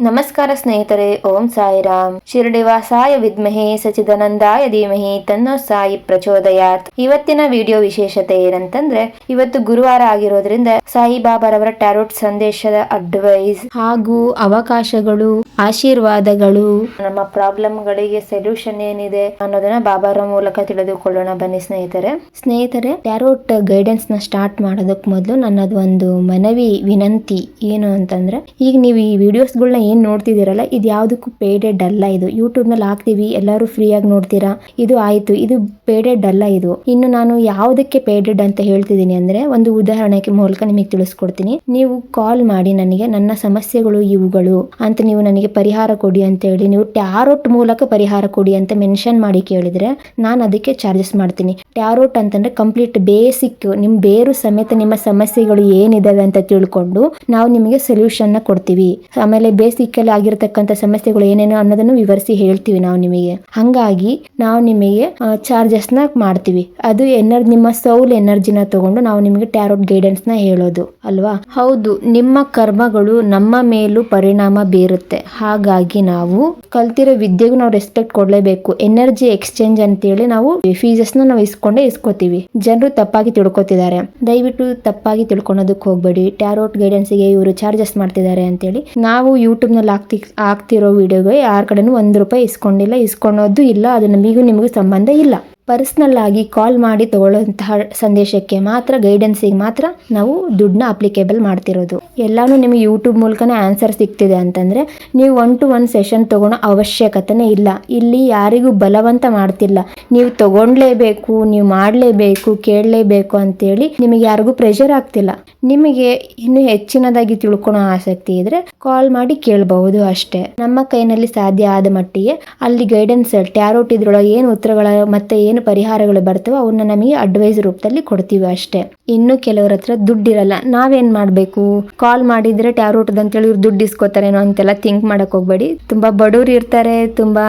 ನಮಸ್ಕಾರ ಸ್ನೇಹಿತರೆ, ಓಂ ಸಾಯಿರಾಮ್. ಶಿರಡಿವಾಸಾಯ ವಿದ್ಮಹೆ ಸಚಿದಾನಂದಾಯ ಧೀಮಹಿ ತನ್ನೋ ಸಾಯಿ ಪ್ರಚೋದಯಾತ್. ಇವತ್ತಿನ ವಿಡಿಯೋ ವಿಶೇಷತೆ ಏನಂತಂದ್ರೆ, ಇವತ್ತು ಗುರುವಾರ ಆಗಿರೋದ್ರಿಂದ ಸಾಯಿಬಾಬಾರವರ ಟ್ಯಾರೋಟ್ ಸಂದೇಶದ ಅಡ್ವೈಸ್ ಹಾಗೂ ಅವಕಾಶಗಳು, ಆಶೀರ್ವಾದಗಳು, ನಮ್ಮ ಪ್ರಾಬ್ಲಮ್ ಗಳಿಗೆ ಸೊಲ್ಯೂಷನ್ ಏನಿದೆ ಅನ್ನೋದನ್ನ ಬಾಬಾರ ಮೂಲಕ ತಿಳಿದುಕೊಳ್ಳೋಣ ಬನ್ನಿ ಸ್ನೇಹಿತರೆ. ಸ್ನೇಹಿತರೆ, ಟ್ಯಾರೋಟ್ ಗೈಡೆನ್ಸ್ನ ಸ್ಟಾರ್ಟ್ ಮಾಡೋದಕ್ಕೆ ಮೊದಲು ನನ್ನದೊಂದು ಮನವಿ ವಿನಂತಿ ಏನು ಅಂತಂದ್ರೆ, ಈಗ ನೀವು ಈ ವಿಡಿಯೋಸ್ಗಳನ್ನ ಏನ್ ನೋಡ್ತಿದ್ದೀರಲ್ಲ? ಇದು ಯಾವುದಕ್ಕೂ ಪೇಡೆಡ್ ಅಲ್ಲ ಇದು. ಯೂಟ್ಯೂಬ್ನಲ್ಲಿ ಹಾಕ್ತೀವಿ, ಎಲ್ಲರೂ ಫ್ರೀಯಾಗಿ ನೋಡ್ತೀರಾ? ಇದು ಆಯಿತು. ಇದು ಪೇಡೆಡ್ ಅಲ್ಲ ಇದು. ಇನ್ನು ನಾನು ಯಾವುದಕ್ಕೆ ಪೇಡೆಡ್ ಅಂತ ಹೇಳ್ತಿದ್ದೀನಿ ಅಂದ್ರೆ, ಒಂದು ಉದಾಹರಣೆಗೆ ಮೂಲಕ ನಿಮಗೆ ತಿಳಿಸ್ಕೊಡ್ತೀನಿ. ನೀವು ಕಾಲ್ ಮಾಡಿ ನನಗೆ, ನನ್ನ ಸಮಸ್ಯೆಗಳು ಇವುಗಳು ಅಂತ ನೀವು ನನಗೆ ಪರಿಹಾರ ಕೊಡಿ ಅಂತ ಹೇಳಿ, ನೀವು ಟ್ಯಾರೋಟ್ ಮೂಲಕ ಪರಿಹಾರ ಕೊಡಿ ಅಂತ ಮೆನ್ಷನ್ ಮಾಡಿ ಕೇಳಿದ್ರೆ, ನಾನು ಅದಕ್ಕೆ ಚಾರ್ಜಸ್ ಮಾಡ್ತೀನಿ. ಟ್ಯಾರೋಟ್ ಅಂತಂದರೆ ಕಂಪ್ಲೀಟ್ ಬೇಸಿಕ್ ನಿಮ್ಮ ಬೇರು ಸಮೇತ ನಿಮ್ಮ ಸಮಸ್ಯೆಗಳು ಏನಿದಾವೆ ಅಂತ ತಿಳ್ಕೊಂಡು ನಾವು ನಿಮಗೆ ಸೊಲ್ಯೂಷನ್ನ ಕೊಡ್ತೀವಿ. ಆಮೇಲೆ ಬೇಸಿಕ್ ಅಲ್ಲಿ ಆಗಿರತಕ್ಕಂತ ಸಮಸ್ಯೆಗಳು ಏನೇನು ಅನ್ನೋದನ್ನು ವಿವರಿಸಿ ಹೇಳ್ತೀವಿ ನಾವು ನಿಮಗೆ. ಹಾಗಾಗಿ ನಾವು ನಿಮಗೆ ಚಾರ್ಜಸ್ನ ಮಾಡ್ತೀವಿ. ಅದು ಎನರ್ಜಿ ನಿಮ್ಮ ಸೌಲ್ ಎನರ್ಜಿನ ತಗೊಂಡು ನಾವು ನಿಮಗೆ ಟ್ಯಾರೋಟ್ ಗೈಡೆನ್ಸ್ನ ಹೇಳೋದು, ಅಲ್ವಾ? ಹೌದು, ನಿಮ್ಮ ಕರ್ಮಗಳು ನಮ್ಮ ಮೇಲೂ ಪರಿಣಾಮ ಬೀರುತ್ತೆ. ಹಾಗಾಗಿ ನಾವು ಕಲ್ತಿರೋ ವಿದ್ಯೆಗೂ ನಾವು ರೆಸ್ಪೆಕ್ಟ್ ಕೊಡಲೇಬೇಕು. ಎನರ್ಜಿ ಎಕ್ಸ್ಚೇಂಜ್ ಅಂತೇಳಿ ನಾವು ಫೀಸಸ್ನ ನಾವು ಇಸ್ಕೊಂಡೇ ಇಸ್ಕೋತೀವಿ. ಜನರು ತಪ್ಪಾಗಿ ತಿಳ್ಕೊತಿದ್ದಾರೆ. ದಯವಿಟ್ಟು ತಪ್ಪಾಗಿ ತಿಳ್ಕೊಳೋದಕ್ಕೆ ಹೋಗ್ಬೇಡಿ. ಟ್ಯಾರೋಟ್ ಗೈಡೆನ್ಸ್ಗೆ ಇವರು ಚಾರ್ಜಸ್ ಮಾಡ್ತಿದ್ದಾರೆ ಅಂತೇಳಿ ನಾವು ಯೂಟ್ಯೂಬ್ ನಲ್ಲಿ ಆಗ್ತಿ ಆಗ್ತಿರೋ ವೀಡಿಯೋಗೆ ಯಾರ ಕಡೆನೂ ಒಂದು ರೂಪಾಯಿ ಇಸ್ಕೊಂಡಿಲ್ಲ. ಇಸ್ಕೊಳೋದು ಇಲ್ಲ ಅದು ನಮಗೂ ನಿಮಗೂ ಸಂಬಂಧ ಇಲ್ಲ. ಪರ್ಸ್ನಲ್ ಆಗಿ ಕಾಲ್ ಮಾಡಿ ತಗೊಳ್ಳುವಂತಹ ಸಂದೇಶಕ್ಕೆ ಮಾತ್ರ ಗೈಡೆನ್ಸಿಗೆ ಮಾತ್ರ ನಾವು ದುಡ್ಡನ್ನ ಅಪ್ಲಿಕೇಬಲ್ ಮಾಡ್ತಿರೋದು. ಎಲ್ಲಾನು ನಿಮಗೆ ಯೂಟ್ಯೂಬ್ ಮೂಲಕನೇ ಆನ್ಸರ್ ಸಿಗ್ತಿದೆ ಅಂತಂದ್ರೆ, ನೀವು ಒನ್ ಟು ಒನ್ ಸೆಷನ್ ತಗೊಳ್ಳೋ ಅವಶ್ಯಕತೆನೇ ಇಲ್ಲ. ಇಲ್ಲಿ ಯಾರಿಗೂ ಬಲವಂತ ಮಾಡ್ತಿಲ್ಲ. ನೀವು ತಗೊಂಡ್ಲೇಬೇಕು, ನೀವು ಮಾಡಲೇಬೇಕು, ಕೇಳಲೇಬೇಕು ಅಂತೇಳಿ ನಿಮಗೆ ಯಾರಿಗೂ ಪ್ರೆಷರ್ ಆಗ್ತಿಲ್ಲ. ನಿಮಗೆ ಇನ್ನು ಹೆಚ್ಚಿನದಾಗಿ ತಿಳ್ಕೊಳೋ ಆಸಕ್ತಿ ಇದ್ರೆ ಕಾಲ್ ಮಾಡಿ ಕೇಳಬಹುದು ಅಷ್ಟೇ. ನಮ್ಮ ಕೈನಲ್ಲಿ ಸಾಧ್ಯ ಆದ ಮಟ್ಟಿಗೆ ಅಲ್ಲಿ ಗೈಡೆನ್ಸ್ ಟ್ಯಾರೋಟ್ ಇದ್ರೊಳಗೆ ಏನು ಉತ್ತರಗಳ, ಮತ್ತೆ ಏನು ಪರಿಹಾರಗಳು ಬರ್ತವೋ ಅವನ್ನ ನಮಗೆ ಅಡ್ವೈಸ್ ರೂಪದಲ್ಲಿ ಕೊಡ್ತೀವಿ ಅಷ್ಟೇ. ಇನ್ನು ಕೆಲವ್ರ ಹತ್ರ ದುಡ್ಡಿರಲ್ಲ, ನಾವೇನ್ ಮಾಡ್ಬೇಕು? ಕಾಲ್ ಮಾಡಿದ್ರೆ ಟ್ಯಾರೋಟ್ ಅಂತೇಳಿ ಇವ್ರು ದುಡ್ಡು ಇಸ್ಕೋತಾರೇನೋ ಅಂತೆಲ್ಲ ಥಿಂಕ್ ಮಾಡಕ್ ಹೋಗ್ಬೇಡಿ. ತುಂಬಾ ಬಡವ್ರು ಇರ್ತಾರೆ, ತುಂಬಾ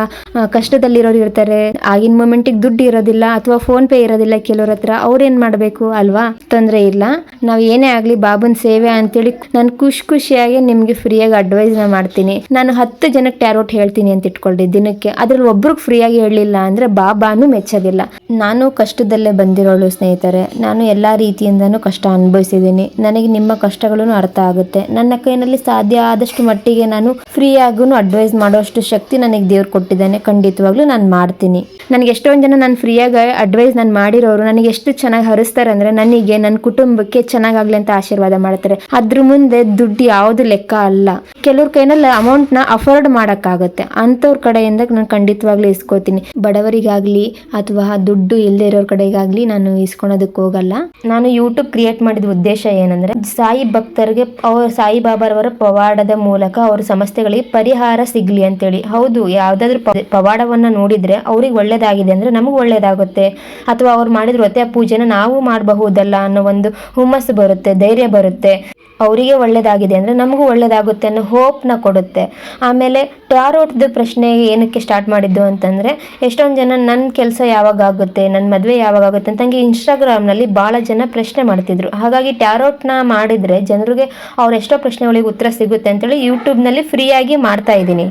ಕಷ್ಟದಲ್ಲಿರೋರು ಇರ್ತಾರೆ. ಆಗಿನ ಮೂಮೆಂಟಿಗೆ ದುಡ್ಡು ಇರೋದಿಲ್ಲ ಅಥವಾ ಫೋನ್ ಪೇ ಇರೋದಿಲ್ಲ ಕೆಲವ್ರ ಹತ್ರ, ಅವ್ರೇನ್ ಮಾಡ್ಬೇಕು ಅಲ್ವಾ? ತೊಂದ್ರೆ ಇಲ್ಲ. ನಾವ್ ಏನೇ ಆಗ್ಲಿ ಬಾಬನ್ ಸೇವೆ ಅಂತೇಳಿ ನಾನು ಖುಷಿ ಖುಷಿಯಾಗಿ ನಿಮ್ಗೆ ಫ್ರೀಯಾಗಿ ಅಡ್ವೈಸ್ನ ಮಾಡ್ತೀನಿ. ನಾನು ಹತ್ತು ಜನಕ್ಕೆ ಟ್ಯಾರೋಟ್ ಹೇಳ್ತೀನಿ ಅಂತ ಇಟ್ಕೊಳ್ಳಿ ದಿನಕ್ಕೆ. ಅದ್ರಲ್ಲಿ ಒಬ್ರಿಗೆ ಫ್ರೀಯಾಗಿ ಹೇಳಲಿಲ್ಲ ಅಂದ್ರೆ ಬಾಬಾನು ಮೆಚ್ಚೋದಿಲ್ಲ. ನಾನು ಕಷ್ಟದಲ್ಲೇ ಬಂದಿರೋಳು ಸ್ನೇಹಿತರೆ. ನಾನು ಎಲ್ಲಾ ರೀತಿಯಿಂದನೂ ಕಷ್ಟ ಅನುಭವಿಸಿದ್ದೀನಿ. ನನಗೆ ನಿಮ್ಮ ಕಷ್ಟಗಳೂ ಅರ್ಥ ಆಗುತ್ತೆ. ನನ್ನ ಕೈನಲ್ಲಿ ಸಾಧ್ಯ ಆದಷ್ಟು ಮಟ್ಟಿಗೆ ನಾನು ಫ್ರೀ ಆಗೂ ಅಡ್ವೈಸ್ ಮಾಡೋಷ್ಟು ಶಕ್ತಿ ನನಗೆ ದೇವ್ರು ಕೊಟ್ಟಿದ್ದಾನೆ. ಖಂಡಿತವಾಗ್ಲೂ ನಾನು ಮಾಡ್ತೀನಿ. ನನಗೆ ಎಷ್ಟೊಂದು ಜನ ನಾನು ಫ್ರೀಯಾಗಿ ಅಡ್ವೈಸ್ ನಾನು ಮಾಡಿರೋರು ನನಗೆ ಎಷ್ಟು ಚೆನ್ನಾಗಿ ಹರಿಸ್ತಾರೆ ಅಂದ್ರೆ ನನಗೆ ನನ್ನ ಕುಟುಂಬಕ್ಕೆ ಚೆನ್ನಾಗಾಗ್ಲಿ ಅಂತ ಆಶೀರ್ವಾದ ಮಾಡ್ತಾರೆ. ಅದ್ರ ಮುಂದೆ ದುಡ್ಡು ಯಾವುದು ಲೆಕ್ಕ ಅಲ್ಲ. ಕೆಲವ್ರ ಕೈನಲ್ಲಿ ಅಮೌಂಟ್ನ ಅಫೋರ್ಡ್ ಮಾಡಕ್ಕಾಗತ್ತೆ. ಅಂತವ್ರ ಕಡೆಯಿಂದ ನಾನು ಖಂಡಿತವಾಗ್ಲೂ ಇಸ್ಕೋತೀನಿ. ಬಡವರಿಗಾಗ್ಲಿ ಅಥವಾ ದುಡ್ಡು ಇಲ್ಲದೆ ಇರೋರ್ ಕಡೆಗಾಗ್ಲಿ ನಾನು ಇಸ್ಕೊಳೋದಕ್ಕೆ ಹೋಗಲ್ಲ. ನಾನು ಯೂಟ್ಯೂಬ್ ಕ್ರಿಯೇಟ್ ಮಾಡಿದ ಉದ್ದೇಶ ಏನಂದ್ರೆ, ಸಾಯಿ ಭಕ್ತರಿಗೆ ಅವ್ರ ಸಾಯಿ ಬಾಬಾರವರ ಪವಾಡದ ಮೂಲಕ ಅವ್ರ ಸಮಸ್ಯೆಗಳಿಗೆ ಪರಿಹಾರ ಸಿಗ್ಲಿ ಅಂತೇಳಿ. ಹೌದು, ಯಾವ್ದಾದ್ರು ಪವಾಡವನ್ನ ನೋಡಿದ್ರೆ ಅವ್ರಿಗೆ ಒಳ್ಳೇದಾಗಿದೆ ಅಂದ್ರೆ ನಮಗೆ ಒಳ್ಳೇದಾಗುತ್ತೆ. ಅಥವಾ ಅವ್ರು ಮಾಡಿದ್ರ ವ್ರತ ಪೂಜೆನ ನಾವು ಮಾಡಬಹುದಲ್ಲ ಅನ್ನೋ ಒಂದು ಹುಮ್ಮಸ್ಸು ಬರುತ್ತೆ, ಧೈರ್ಯ ಬರುತ್ತೆ. ಅವರಿಗೆ ಒಳ್ಳೇದಾಗಿದೆ ಅಂದ್ರೆ ನಮಗೂ ಒಳ್ಳೇದಾಗುತ್ತೆ ಅನ್ನೋ ಹೋಪ್ನ ಕೊಡುತ್ತೆ. ಆಮೇಲೆ ಟಾರೋಟ್ದು ಪ್ರಶ್ನೆ ಏನಕ್ಕೆ ಸ್ಟಾರ್ಟ್ ಮಾಡಿದ್ದು ಅಂತಂದ್ರೆ, ಎಷ್ಟೊಂದು ಜನ ನನ್ನ ಕೆಲಸ ಯಾವಾಗ ಆಗುತ್ತೆ ನನ್ನ ಮದುವೆ ಯಾವಾಗ ಆಗುತ್ತೆ ಅಂತ ಹಂಗೆ ಇನ್ಸ್ಟಾಗ್ರಾಮ್ನಲ್ಲಿ ಭಾಳ ಜನ ಪ್ರಶ್ನೆ ಮಾಡ್ತಿದ್ರು. ಹಾಗಾಗಿ ಟ್ಯಾರೋಟ್ನ ಮಾಡಿದ್ರೆ ಜನರಿಗೆ ಅವ್ರ ಎಷ್ಟೋ ಪ್ರಶ್ನೆಗಳಿಗೆ ಉತ್ತರ ಸಿಗುತ್ತೆ ಅಂತೇಳಿ ಯೂಟ್ಯೂಬ್ನಲ್ಲಿ ಫ್ರೀಯಾಗಿ ಮಾಡ್ತಾ ಇದ್ದೀನಿ.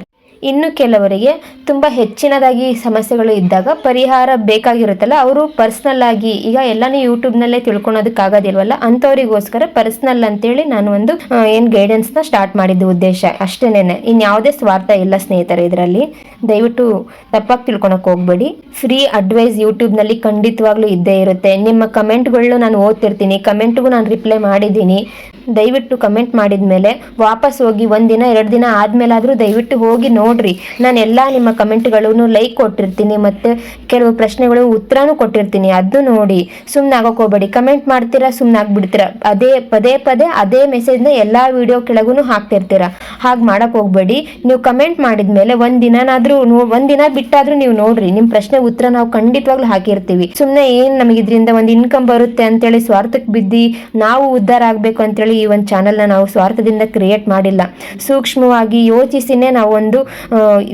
ಇನ್ನು ಕೆಲವರಿಗೆ ತುಂಬ ಹೆಚ್ಚಿನದಾಗಿ ಸಮಸ್ಯೆಗಳು ಇದ್ದಾಗ ಪರಿಹಾರ ಬೇಕಾಗಿರುತ್ತಲ್ಲ, ಅವರು ಪರ್ಸ್ನಲ್ ಆಗಿ ಈಗ ಎಲ್ಲಾನು ಯೂಟ್ಯೂಬ್ನಲ್ಲೇ ತಿಳ್ಕೊಳೋದಕ್ಕಾಗೋದಿಲ್ವಲ್ಲ, ಅಂಥವರಿಗೋಸ್ಕರ ಪರ್ಸ್ನಲ್ ಅಂತೇಳಿ ನಾನು ಒಂದು ಏನು ಗೈಡೆನ್ಸ್ನ ಸ್ಟಾರ್ಟ್ ಮಾಡಿದ್ದು ಉದ್ದೇಶ ಅಷ್ಟೇನೆ ಇನ್ಯಾವುದೇ ಸ್ವಾರ್ಥ ಇಲ್ಲ ಸ್ನೇಹಿತರೆ ಇದರಲ್ಲಿ. ದಯವಿಟ್ಟು ತಪ್ಪಾಗಿ ತಿಳ್ಕೊಳಕ್ ಹೋಗ್ಬೇಡಿ. ಫ್ರೀ ಅಡ್ವೈಸ್ ಯೂಟ್ಯೂಬ್ನಲ್ಲಿ ಖಂಡಿತವಾಗ್ಲೂ ಇದ್ದೇ ಇರುತ್ತೆ. ನಿಮ್ಮ ಕಮೆಂಟ್ಗಳನ್ನ ನಾನು ಓದ್ತಿರ್ತೀನಿ ಕಮೆಂಟ್ಗೂ ನಾನು ರಿಪ್ಲೈ ಮಾಡಿದ್ದೀನಿ. ದಯವಿಟ್ಟು ಕಮೆಂಟ್ ಮಾಡಿದ ಮೇಲೆ ವಾಪಸ್ ಹೋಗಿ ಒಂದಿನ ಎರಡು ದಿನ ಆದ್ಮೇಲಾದ್ರೂ ದಯವಿಟ್ಟು ಹೋಗಿ ನೋಡ್ರಿ. ನಾನು ಎಲ್ಲ ನಿಮ್ಮ ಕಮೆಂಟ್ಗಳನ್ನು ಲೈಕ್ ಕೊಟ್ಟಿರ್ತೀನಿ ಮತ್ತೆ ಕೆಲವು ಪ್ರಶ್ನೆಗಳು ಉತ್ತರನೂ ಕೊಟ್ಟಿರ್ತೀನಿ. ಅದು ನೋಡಿ. ಸುಮ್ಮನೆ ಆಗೋಕ್ ಹೋಗ್ಬೇಡಿ. ಕಮೆಂಟ್ ಮಾಡ್ತೀರಾ ಸುಮ್ಮನೆ ಆಗ್ಬಿಡ್ತೀರಾ? ಅದೇ, ಪದೇ ಪದೇ ಅದೇ ಮೆಸೇಜ್ನ ಎಲ್ಲಾ ವಿಡಿಯೋ ಕೆಳಗೂ ಹಾಕ್ತಿರ್ತೀರಾ? ಹಾಗೆ ಮಾಡಕ್ ಹೋಗ್ಬೇಡಿ. ನೀವು ಕಮೆಂಟ್ ಮಾಡಿದ್ಮೇಲೆ ಒಂದ್ ದಿನನಾದ್ರೂ ಆದ್ರೂ ನೋ- ಒಂದಿನ ಬಿಟ್ಟಾದ್ರೂ ನೀವು ನೋಡ್ರಿ. ನಿಮ್ ಪ್ರಶ್ನೆ ಉತ್ತರ ನಾವು ಖಂಡಿತವಾಗ್ಲೂ ಹಾಕಿರ್ತೀವಿ. ಸುಮ್ನೆ ಏನ್ ನಮಗೆ ಇದರಿಂದ ಒಂದು ಇನ್ಕಮ್ ಬರುತ್ತೆ ಅಂತೇಳಿ ಸ್ವಾರ್ಥಕ್ಕೆ ಬಿದ್ದಿ ನಾವು ಉದ್ಧಾರ ಆಗ್ಬೇಕು ಅಂತೇಳಿ ಈ ಒಂದು ಚಾನೆಲ್ನ ನಾವು ಸ್ವಾರ್ಥದಿಂದ ಕ್ರಿಯೇಟ್ ಮಾಡಿಲ್ಲ. ಸೂಕ್ಷ್ಮವಾಗಿ ಯೋಚಿಸಿನೇ ನಾವು ಒಂದು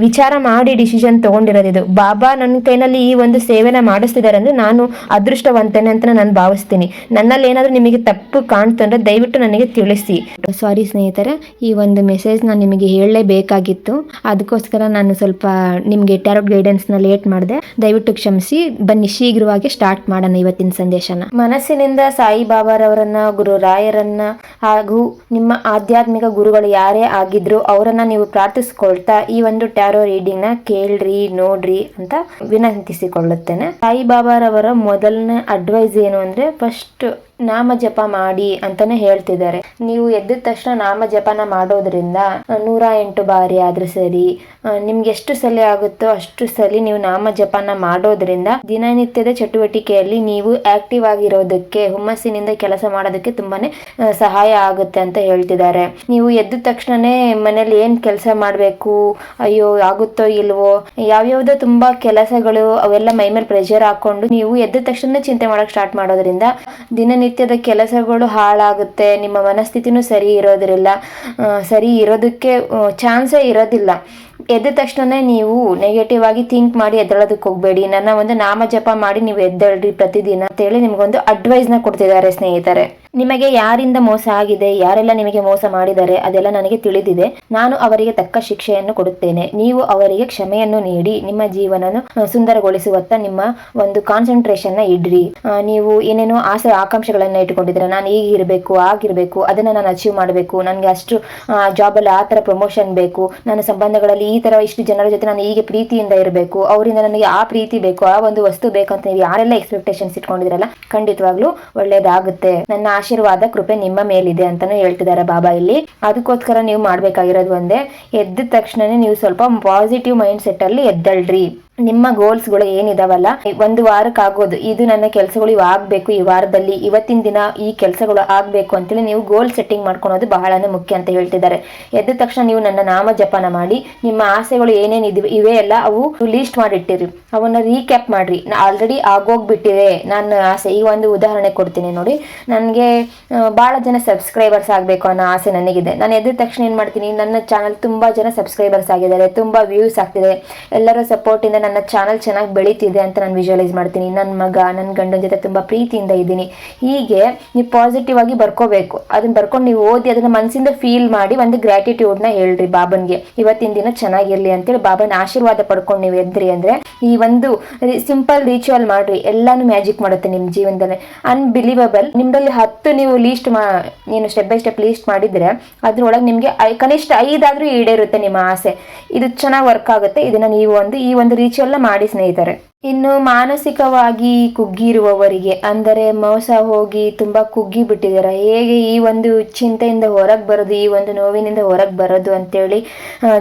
ವಿಚಾರ ಮಾಡಿ ಡಿಸಿಷನ್ ತಗೊಂಡಿರೋದು ಇದು. ಬಾಬಾ ನನ್ನ ಕೈನಲ್ಲಿ ಈ ಒಂದು ಸೇವೆನ ಮಾಡಿಸ್ತಿದ್ದಾರೆ ಅಂದ್ರೆ ನಾನು ಅದೃಷ್ಟವಂತೇನೆ ಅಂತ ನಾನು ಭಾವಿಸ್ತೀನಿ. ನನ್ನಲ್ಲಿ ಏನಾದರೂ ನಿಮಗೆ ತಪ್ಪು ಕಾಣ್ತಂದ್ರೆ ದಯವಿಟ್ಟು ನನಗೆ ತಿಳಿಸಿ. ಸಾರಿ ಸ್ನೇಹಿತರೆ ಈ ಒಂದು ಮೆಸೇಜ್ ನಾನು ನಿಮಗೆ ಹೇಳಲೇಬೇಕಾಗಿತ್ತು. ಅದಕ್ಕೋಸ್ಕರ ನಾನು ಸ್ವಲ್ಪ ನಿಮಗೆ ಟ್ಯಾರೋಟ್ ಗೈಡೆನ್ಸ್ನ ಲೇಟ್ ಮಾಡಿದೆ. ದಯವಿಟ್ಟು ಕ್ಷಮಿಸಿ. ಬನ್ನಿ ಶೀಘ್ರವಾಗಿ ಸ್ಟಾರ್ಟ್ ಮಾಡೋಣ ಇವತ್ತಿನ ಸಂದೇಶನ. ಮನಸ್ಸಿನಿಂದ ಸಾಯಿ ಬಾಬಾರವರನ್ನ ಗುರು ರಾಯರನ್ನ ಹಾಗೂ ನಿಮ್ಮ ಆಧ್ಯಾತ್ಮಿಕ ಗುರುಗಳು ಯಾರೇ ಆಗಿದ್ರು ಅವರನ್ನ ನೀವು ಪ್ರಾರ್ಥಿಸ್ಕೊಳ್ತಾ ಈ ಒಂದು ಟ್ಯಾರೋ ರೀಡಿಂಗ್ನ ಕೇಳ್ರಿ, ನೋಡ್ರಿ ಅಂತ ವಿನಂತಿಸಿಕೊಳ್ಳುತ್ತೇನೆ. ಸಾಯಿಬಾಬಾರವರ ಮೊದಲನೇ ಅಡ್ವೈಸ್ ಏನು ಅಂದ್ರೆ ಫಸ್ಟ್ ನಾಮ ಜಪ ಮಾಡಿ ಅಂತಾನೆ ಹೇಳ್ತಿದ್ದಾರೆ. ನೀವು ಎದ್ದ ತಕ್ಷಣ ನಾಮ ಜಪನ ಮಾಡೋದ್ರಿಂದ ನೂರ ಎಂಟು ಬಾರಿ ಆದ್ರೂ ಸರಿ ನಿಮ್ಗೆ ಎಷ್ಟು ಸಲ ಆಗುತ್ತೋ ಅಷ್ಟು ಸಲ ನೀವು ನಾಮ ಜಪನ ಮಾಡೋದ್ರಿಂದ ದಿನನಿತ್ಯದ ಚಟುವಟಿಕೆಯಲ್ಲಿ ನೀವು ಆಕ್ಟಿವ್ ಆಗಿರೋದಕ್ಕೆ, ಹುಮ್ಮಸ್ಸಿನಿಂದ ಕೆಲಸ ಮಾಡೋದಕ್ಕೆ ತುಂಬಾನೇ ಸಹಾಯ ಆಗುತ್ತೆ ಅಂತ ಹೇಳ್ತಿದ್ದಾರೆ. ನೀವು ಎದ್ದ ತಕ್ಷಣನೇ ಮನೇಲಿ ಏನ್ ಕೆಲಸ ಮಾಡಬೇಕು, ಅಯ್ಯೋ, ಆಗುತ್ತೋ ಇಲ್ವೋ, ಯಾವ್ಯಾವ್ದೋ ತುಂಬಾ ಕೆಲಸಗಳು ಅವೆಲ್ಲ ಮೈ ಮೇಲೆ ಪ್ರೆಷರ್ ಹಾಕೊಂಡು ನೀವು ಎದ್ದ ತಕ್ಷಣ ಚಿಂತೆ ಮಾಡಕ್ ಸ್ಟಾರ್ಟ್ ಮಾಡೋದ್ರಿಂದ ದಿನನಿತ್ಯದ ಕೆಲಸಗಳು ಹಾಳಾಗುತ್ತೆ ನಿಮ್ಮ ಮನಸ್ಥಿತಿನೂ ಸರಿ ಇರೋದಿಲ್ಲ ಸರಿ ಇರೋದಕ್ಕೆ ಚಾನ್ಸೇ ಇರೋದಿಲ್ಲ. ಎದ್ದ ತಕ್ಷಣನೇ ನೀವು ನೆಗೆಟಿವ್ ಆಗಿ ಥಿಂಕ್ ಮಾಡಿ ಎದ್ದೇಳೋದಕ್ಕೆ ಹೋಗಬೇಡಿ. ನನ್ನ ಒಂದು ನಾಮ ಜಪ ಮಾಡಿ ನೀವು ಎದ್ದೇಳ್ರಿ ಪ್ರತಿದಿನ ಅಂತ ಅಂತೇಳಿ ನಿಮ್ಗೊಂದು ಅಡ್ವೈಸ್ನ ಕೊಡ್ತಿದ್ದಾರೆ ಸ್ನೇಹಿತರೆ. ನಿಮಗೆ ಯಾರಿಂದ ಮೋಸ ಆಗಿದೆ, ಯಾರೆಲ್ಲ ನಿಮಗೆ ಮೋಸ ಮಾಡಿದ್ದಾರೆ ಅದೆಲ್ಲ ನನಗೆ ತಿಳಿದಿದೆ. ನಾನು ಅವರಿಗೆ ತಕ್ಕ ಶಿಕ್ಷೆಯನ್ನು ಕೊಡುತ್ತೇನೆ. ನೀವು ಅವರಿಗೆ ಕ್ಷಮೆಯನ್ನು ನೀಡಿ, ನಿಮ್ಮ ಜೀವನನು ಸುಂದರಗೊಳಿಸುವತ್ತ ನಿಮ್ಮ ಒಂದು ಕಾನ್ಸಂಟ್ರೇಷನ್ನ ಇಡ್ರಿ. ನೀವು ಏನೇನೋ ಆಸೆ, ಆಕಾಂಕ್ಷೆಗಳನ್ನ ಇಟ್ಕೊಂಡಿದ್ರೆ ನಾನು ಈಗ ಇರಬೇಕು ಆಗಿರಬೇಕು ಅದನ್ನ ನಾನು ಅಚೀವ್ ಮಾಡಬೇಕು, ನನಗೆ ಅಷ್ಟು ಜಾಬ್ ಅಲ್ಲಿ ಆ ತರ ಪ್ರಮೋಷನ್ ಬೇಕು, ನನ್ನ ಸಂಬಂಧಗಳಲ್ಲಿ ಈ ತರ ಇಷ್ಟು ಜನರ ಜೊತೆ ನಾನು ಹೀಗೆ ಪ್ರೀತಿಯಿಂದ ಇರಬೇಕು, ಅವರಿಂದ ನನಗೆ ಆ ಪ್ರೀತಿ ಬೇಕು, ಆ ಒಂದು ವಸ್ತು ಬೇಕು ಅಂತ ನೀವು ಯಾರೆಲ್ಲ ಎಕ್ಸ್ಪೆಕ್ಟೇಷನ್ಸ್ ಇಟ್ಕೊಂಡಿದ್ರಲ್ಲ, ಖಂಡಿತವಾಗ್ಲೂ ಒಳ್ಳೇದಾಗುತ್ತೆ ನನ್ನ ಆಶೀರ್ವಾದ, ಕೃಪೆ ನಿಮ್ಮ ಮೇಲಿದೆ ಅಂತಾನು ಹೇಳ್ತಿದ್ದಾರೆ ಬಾಬಾ ಇಲ್ಲಿ. ಅದಕ್ಕೋಸ್ಕರ ನೀವು ಮಾಡ್ಬೇಕಾಗಿರೋದು ಒಂದೇ, ಎದ್ದ ತಕ್ಷಣನೇ ನೀವು ಸ್ವಲ್ಪ ಪಾಸಿಟಿವ್ ಮೈಂಡ್ ಸೆಟ್ ಅಲ್ಲಿ ಎದ್ದಳ್ರಿ. ನಿಮ್ಮ ಗೋಲ್ಸ್ಗಳು ಏನಿದಾವಲ್ಲ, ಒಂದು ವಾರಕ್ಕೆ ಆಗೋದು ಇದು ನನ್ನ ಕೆಲಸಗಳು ಇವು ಆಗ್ಬೇಕು ಈ ವಾರದಲ್ಲಿ ಇವತ್ತಿನ ದಿನ ಈ ಕೆಲಸಗಳು ಆಗಬೇಕು ಅಂತೇಳಿ ನೀವು ಗೋಲ್ ಸೆಟ್ಟಿಂಗ್ ಮಾಡ್ಕೊಳೋದು ಬಹಳನೇ ಮುಖ್ಯ ಅಂತ ಹೇಳ್ತಿದ್ದಾರೆ. ಎದ್ದ ತಕ್ಷಣ ನೀವು ನನ್ನ ನಾಮ ಜಪನ ಮಾಡಿ, ನಿಮ್ಮ ಆಸೆಗಳು ಏನೇನು ಇದಿವೆ, ಇವೆ ಎಲ್ಲ ಅವು ಲೀಸ್ಟ್ ಮಾಡಿಟ್ಟಿರಿ. ಅವನ್ನ ರೀಕ್ಯಾಪ್ ಮಾಡ್ರಿ. ಆಲ್ರೆಡಿ ಆಗೋಗ್ಬಿಟ್ಟಿದೆ ನನ್ನ ಆಸೆ. ಈ ಒಂದು ಉದಾಹರಣೆ ಕೊಡ್ತೀನಿ ನೋಡಿ. ನನಗೆ ಭಾಳ ಜನ ಸಬ್ಸ್ಕ್ರೈಬರ್ಸ್ ಆಗಬೇಕು ಅನ್ನೋ ಆಸೆ ನನಗಿದೆ. ನಾನು ಎದ್ದ ತಕ್ಷಣ ಏನು ಮಾಡ್ತೀನಿ, ನನ್ನ ಚಾನಲ್ ತುಂಬ ಜನ ಸಬ್ಸ್ಕ್ರೈಬರ್ಸ್ ಆಗಿದ್ದಾರೆ, ತುಂಬ ವ್ಯೂಸ್ ಆಗ್ತಿದೆ. ಎಲ್ಲರ ಸಪೋರ್ಟಿಂದ ನನ್ನ ಚಾನಲ್ ಚೆನ್ನಾಗಿ ಬೆಳೀತಿದೆ ಅಂತ ನಾನು ವಿಜುವಲೈಸ್ ಮಾಡ್ತೀನಿ. ನನ್ನ ಮಗ ನನ್ನ ಗಂಡನ ಜೊತೆ ತುಂಬ ಪ್ರೀತಿಯಿಂದ ಇದ್ದೀನಿ. ಹೀಗೆ ನೀವು ಪಾಸಿಟಿವ್ ಆಗಿ ಬರ್ಕೋಬೇಕು. ಅದನ್ನ ಬರ್ಕೊಂಡು ನೀವು ಓದಿ, ಅದನ್ನ ಮನಸ್ಸಿಂದ ಫೀಲ್ ಮಾಡಿ ಒಂದು ಗ್ರ್ಯಾಟಿಟ್ಯೂಡ್ನ ಹೇಳ್ರಿ ಬಾಬನ್ಗೆ. ಇವತ್ತಿನ ದಿನ ಚೆನ್ನಾಗಿರ್ಲಿ ಅಂತೇಳಿ ಬಾಬನ ಆಶೀರ್ವಾದ ಪಡ್ಕೊಂಡು ನೀವು ಎದ್ರಿ ಅಂದ್ರೆ ಈ ಒಂದು ಸಿಂಪಲ್ ರಿಚುವಲ್ ಮಾಡ್ರಿ. ಎಲ್ಲಾನು ಮ್ಯಾಜಿಕ್ ಮಾಡುತ್ತೆ ನಿಮ್ಮ ಜೀವನದಲ್ಲಿ. ಅನ್ಬಿಲೀವಬಲ್ ನಿಮ್ದಲ್ಲಿ ಹತ್ತು ನೀವು ಲೀಸ್ಟ್ ಮಾ, ನೀನು ಸ್ಟೆಪ್ ಬೈ ಸ್ಟೆಪ್ ಲೀಸ್ಟ್ ಮಾಡಿದ್ರೆ ಅದ್ರೊಳಗೆ ನಿಮಗೆ ಕನಿಷ್ಠ ಐದಾದ್ರೂ ಈಡೇರುತ್ತೆ ನಿಮ್ಮ ಆಸೆ. ಇದು ಚೆನ್ನಾಗಿ ವರ್ಕ್ ಆಗುತ್ತೆ. ಇದನ್ನ ನೀವು ಒಂದು ಈ ಒಂದು ರಿಚುವಲ್ನ ಮಾಡಿ ಸ್ನೇಹಿತರೆ. ಇನ್ನು ಮಾನಸಿಕವಾಗಿ ಕುಗ್ಗಿರುವವರಿಗೆ, ಅಂದರೆ ಮೋಸ ಹೋಗಿ ತುಂಬ ಕುಗ್ಗಿ ಬಿಟ್ಟಿದ್ದಾರೆ ಹೇಗೆ ಈ ಒಂದು ಚಿಂತೆಯಿಂದ ಹೊರಗೆ ಬರೋದು, ಈ ಒಂದು ನೋವಿನಿಂದ ಹೊರಗೆ ಬರೋದು ಅಂತೇಳಿ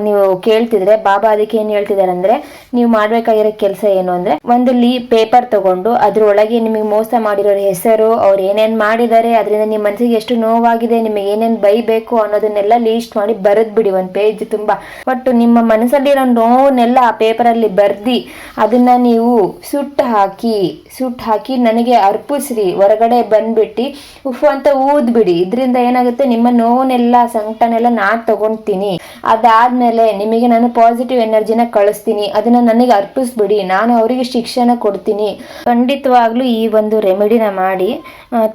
ನೀವು ಕೇಳ್ತಿದ್ರೆ, ಬಾಬಾ ಅದಕ್ಕೆ ಏನು ಹೇಳ್ತಿದ್ದಾರೆ ಅಂದರೆ ನೀವು ಮಾಡಬೇಕಾಗಿರೋ ಕೆಲಸ ಏನು ಅಂದರೆ, ಒಂದು ಲೀ ಪೇಪರ್ ತಗೊಂಡು ಅದರೊಳಗೆ ನಿಮಗೆ ಮೋಸ ಮಾಡಿರೋರ ಹೆಸರು, ಅವ್ರು ಏನೇನು ಮಾಡಿದ್ದಾರೆ, ಅದರಿಂದ ನಿಮ್ಮ ಮನಸ್ಸಿಗೆ ಎಷ್ಟು ನೋವಾಗಿದೆ, ನಿಮಗೆ ಏನೇನು ಬೈಬೇಕು ಅನ್ನೋದನ್ನೆಲ್ಲ ಲೀಸ್ಟ್ ಮಾಡಿ ಬರೆದು ಬಿಡಿ ಒಂದು ಪೇಜ್ ತುಂಬ. ಒಟ್ಟು ನಿಮ್ಮ ಮನಸ್ಸಲ್ಲಿರೋ ನೋವನ್ನೆಲ್ಲ ಆ ಪೇಪರಲ್ಲಿ ಬರ್ದು, ಅದನ್ನು ನೀವು ಸುಟ್ಟು ಹಾಕಿ ಸುಟ್ಟು ಹಾಕಿ ನನಗೆ ಅರ್ಪಿಸ್ರಿ, ಹೊರಗಡೆ ಬಂದ್ಬಿಟ್ಟು, ಉಫ್ ಅಂತ ಊದ್ಬಿಡಿ, ಇದರಿಂದ ಏನಾಗುತ್ತೆ? ನಿಮ್ಮ ನೋವನ್ನೆಲ್ಲ ಸಂಕಟನೆಲ್ಲ ನಾನ್ ತಗೊಂತೀನಿ. ಅದಾದ್ಮೇಲೆ ನಿಮಗೆ ನಾನು ಪಾಸಿಟಿವ್ ಎನರ್ಜಿನ ಕಳಿಸ್ತೀನಿ. ಅದನ್ನ ನನಗೆ ಅರ್ಪಿಸ್ಬಿಡಿ. ನಾನು ಅವರಿಗೆ ಶಿಕ್ಷಣ ಕೊಡ್ತೀನಿ. ಖಂಡಿತವಾಗ್ಲೂ ಈ ಒಂದು ರೆಮಿಡಿನ ಮಾಡಿ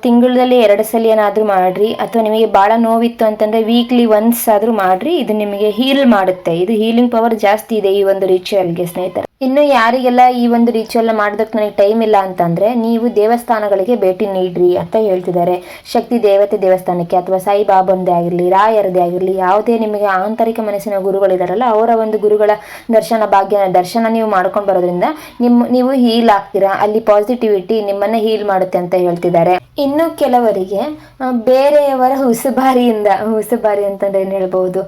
ತಿಂಗಳಲ್ಲಿ ಎರಡು ಸಲ ಏನಾದರೂ ಮಾಡ್ರಿ, ಅಥವಾ ನಿಮಗೆ ಭಾಳ ನೋವಿತ್ತು ಅಂತಂದ್ರೆ ವೀಕ್ಲಿ ಒನ್ಸ್ ಆದರೂ ಮಾಡ್ರಿ, ಇದು ನಿಮಗೆ ಹೀಲ್ ಮಾಡುತ್ತೆ. ಇದು ಹೀಲಿಂಗ್ ಪವರ್ ಜಾಸ್ತಿ ಇದೆ ಈ ಒಂದು ರಿಚುವಲ್ಗೆ ಸ್ನೇಹಿತರೆ. ಇನ್ನು ಯಾರಿಗೆಲ್ಲ ಈ ಒಂದು ರಿಚುವಲ್ ಮಾಡೋದಕ್ಕೆ ನನಗೆ ಟೈಮ್ ಇಲ್ಲ ಅಂತಂದ್ರೆ ನೀವು ದೇವಸ್ಥಾನಗಳಿಗೆ ಭೇಟಿ ನೀಡ್ರಿ ಅಂತ ಹೇಳ್ತಿದ್ದಾರೆ. ಶಕ್ತಿ ದೇವತೆ ದೇವಸ್ಥಾನಕ್ಕೆ ಅಥವಾ ಸಾಯಿಬಾಬಂದೇ ಆಗಿರಲಿ, ರಾಯರದೇ ಆಗಿರಲಿ, ಯಾವುದೇ ನಿಮಗೆ ಆಂತರಿಕ ಮನಸ್ಸಿನ ಗುರುಗಳಿದಾರಲ್ಲ ಅವರ ಒಂದು ಗುರುಗಳ ದರ್ಶನ ಭಾಗ್ಯ, ದರ್ಶನ ನೀವು ಮಾಡ್ಕೊಂಡು ಬರೋದ್ರಿಂದ ನಿಮ್ಮ ನೀವು ಹೀಲ್ ಆಗ್ತೀರಾ, ಅಲ್ಲಿ ಪಾಸಿಟಿವಿಟಿ ನಿಮ್ಮನ್ನ ಹೀಲ್ ಮಾಡುತ್ತೆ ಅಂತ ಹೇಳ್ತಿದ್ದಾರೆ. ಇನ್ನು ಕೆಲವರಿಗೆ ಬೇರೆಯವರ ಹುಸುಬಾರಿಯಿಂದ, ಹುಸುಬಾರಿ ಅಂತಂದ್ರೆ ಏನು ಹೇಳ್ಬೋದು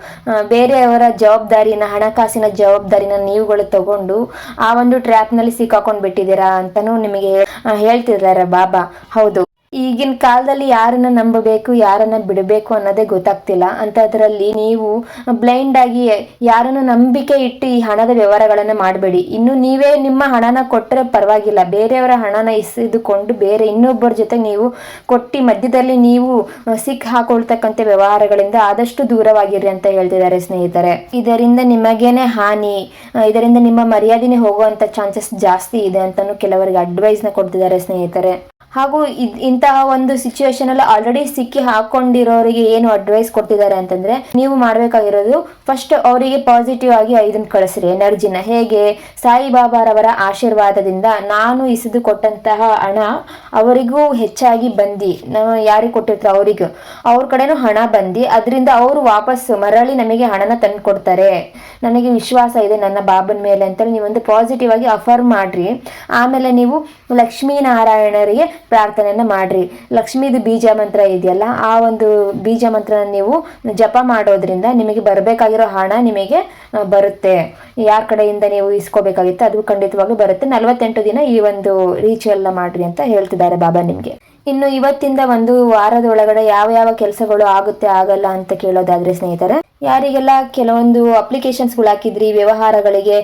ಬೇರೆಯವರ ಜವಾಬ್ದಾರಿನ, ಹಣಕಾಸಿನ ಜವಾಬ್ದಾರಿನ ನೀವುಗಳು ತಗೊಂಡು ಆ ಒಂದು ಟ್ರ್ಯಾಪ್ನಲ್ಲಿ ಸಿಕ್ಕಾಕೊಂಡು ಬಿಟ್ಟಿದ್ದೀರಾ ಅಂತಲೂ ನಿಮಗೆ ಹೇಳ್ತಿದ್ದಾರೆ ಬಾಬಾ. ಹೌದು. ಈಗಿನ ಕಾಲದಲ್ಲಿ ಯಾರನ್ನ ನಂಬಬೇಕು, ಯಾರನ್ನ ಬಿಡಬೇಕು ಅನ್ನೋದೇ ಗೊತ್ತಾಗ್ತಿಲ್ಲ. ಅಂತ ಅದರಲ್ಲಿ ನೀವು ಬ್ಲೈಂಡ್ ಆಗಿ ಯಾರನ್ನು ನಂಬಿಕೆ ಇಟ್ಟು ಈ ಹಣದ ವ್ಯವಹಾರಗಳನ್ನ ಮಾಡಬೇಡಿ. ಇನ್ನು ನೀವೇ ನಿಮ್ಮ ಹಣನ ಕೊಟ್ಟರೆ ಪರವಾಗಿಲ್ಲ. ಬೇರೆಯವರ ಹಣನ ಇಸಿದುಕೊಂಡು ಬೇರೆ ಇನ್ನೊಬ್ಬರ ಜೊತೆ ನೀವು ಕೊಟ್ಟಿ ಮಧ್ಯದಲ್ಲಿ ನೀವು ಸಿಕ್ ಹಾಕೊಳ್ತಕ್ಕಂಥ ವ್ಯವಹಾರಗಳಿಂದ ಆದಷ್ಟು ದೂರವಾಗಿರಿ ಅಂತ ಹೇಳ್ತಿದ್ದಾರೆ ಸ್ನೇಹಿತರೆ. ಇದರಿಂದ ನಿಮಗೇನೆ ಹಾನಿ, ಇದರಿಂದ ನಿಮ್ಮ ಮರ್ಯಾದೆನೇ ಹೋಗುವಂತ ಚಾನ್ಸಸ್ ಜಾಸ್ತಿ ಇದೆ ಅಂತಾನು ಕೆಲವರಿಗೆ ಅಡ್ವೈಸ್ನ ಕೊಡ್ತಿದ್ದಾರೆ ಸ್ನೇಹಿತರೆ. ಹಾಗೂ ಇದ್ ಇಂತಹ ಒಂದು ಸಿಚುವೇಶನ್ ಅಲ್ಲಿ ಆಲ್ರೆಡಿ ಸಿಕ್ಕಿ ಹಾಕೊಂಡಿರೋರಿಗೆ ಏನು ಅಡ್ವೈಸ್ ಕೊಟ್ಟಿದ್ದಾರೆ ಅಂತಂದ್ರೆ, ನೀವು ಮಾಡಬೇಕಾಗಿರೋದು ಫಸ್ಟ್ ಅವರಿಗೆ ಪಾಸಿಟಿವ್ ಆಗಿ ಇದನ್ನ ಕಳಿಸ್ರಿ, ಎನರ್ಜಿನ. ಹೇಗೆ? ಸಾಯಿಬಾಬಾರವರ ಆಶೀರ್ವಾದದಿಂದ ನಾನು ಇಸಿದು ಕೊಟ್ಟಂತಹ ಹಣ ಅವರಿಗೂ ಹೆಚ್ಚಾಗಿ ಬಂದಿ. ನಾವು ಯಾರಿಗೆ ಕೊಟ್ಟಿರ್ತಾರೆ ಅವರಿಗೂ. ಅವ್ರ ಕಡೆನೂ ಹಣ ಬಂದಿ. ಅದರಿಂದ ಅವರು ವಾಪಸ್ ಮರಳಿ ನಮಗೆ ಹಣನ ತಂದು ಕೊಡ್ತಾರೆ ನನಗೆ ವಿಶ್ವಾಸ ಇದೆ ನನ್ನ ಬಾಬನ್ ಮೇಲೆ ಅಂತೇಳಿ ನೀವೊಂದು ಪಾಸಿಟಿವ್ ಆಗಿ ಅಫರ್ ಮಾಡ್ರಿ. ಆಮೇಲೆ ನೀವು ಲಕ್ಷ್ಮೀನಾರಾಯಣರಿಗೆ ಪ್ರಾರ್ಥನೆಯನ್ನ ಮಾಡ್ರಿ. ಲಕ್ಷ್ಮೀದು ಬೀಜ ಮಂತ್ರ ಇದೆಯಲ್ಲ, ಆ ಒಂದು ಬೀಜ ಮಂತ್ರನ ನೀವು ಜಪ ಮಾಡೋದ್ರಿಂದ ನಿಮಗೆ ಬರಬೇಕಾಗಿರೋ ಹಣ ನಿಮಗೆ ಬರುತ್ತೆ. ಯಾರ ಕಡೆಯಿಂದ ನೀವು ಇಸ್ಕೋಬೇಕಾಗಿತ್ತು ಅದು ಖಂಡಿತವಾಗ್ಲೂ ಬರುತ್ತೆ. ನಲವತ್ತೆಂಟು ದಿನ ಈ ಒಂದು ರೀಚೆಲ್ಲ ಮಾಡ್ರಿ ಅಂತ ಹೇಳ್ತಿದ್ದಾರೆ ಬಾಬಾ ನಿಮಗೆ. ಇನ್ನು ಇವತ್ತಿಂದ ಒಂದು ವಾರದೊಳಗಡೆ ಯಾವ ಯಾವ ಕೆಲಸಗಳು ಆಗುತ್ತೆ ಆಗಲ್ಲ ಅಂತ ಕೇಳೋದಾದ್ರೆ ಸ್ನೇಹಿತರೆ ಯಾರಿಗೆಲ್ಲ ಕೆಲವೊಂದು ಅಪ್ಲಿಕೇಶನ್ಸ್ಗಳು ಹಾಕಿದ್ರಿ, ವ್ಯವಹಾರಗಳಿಗೆ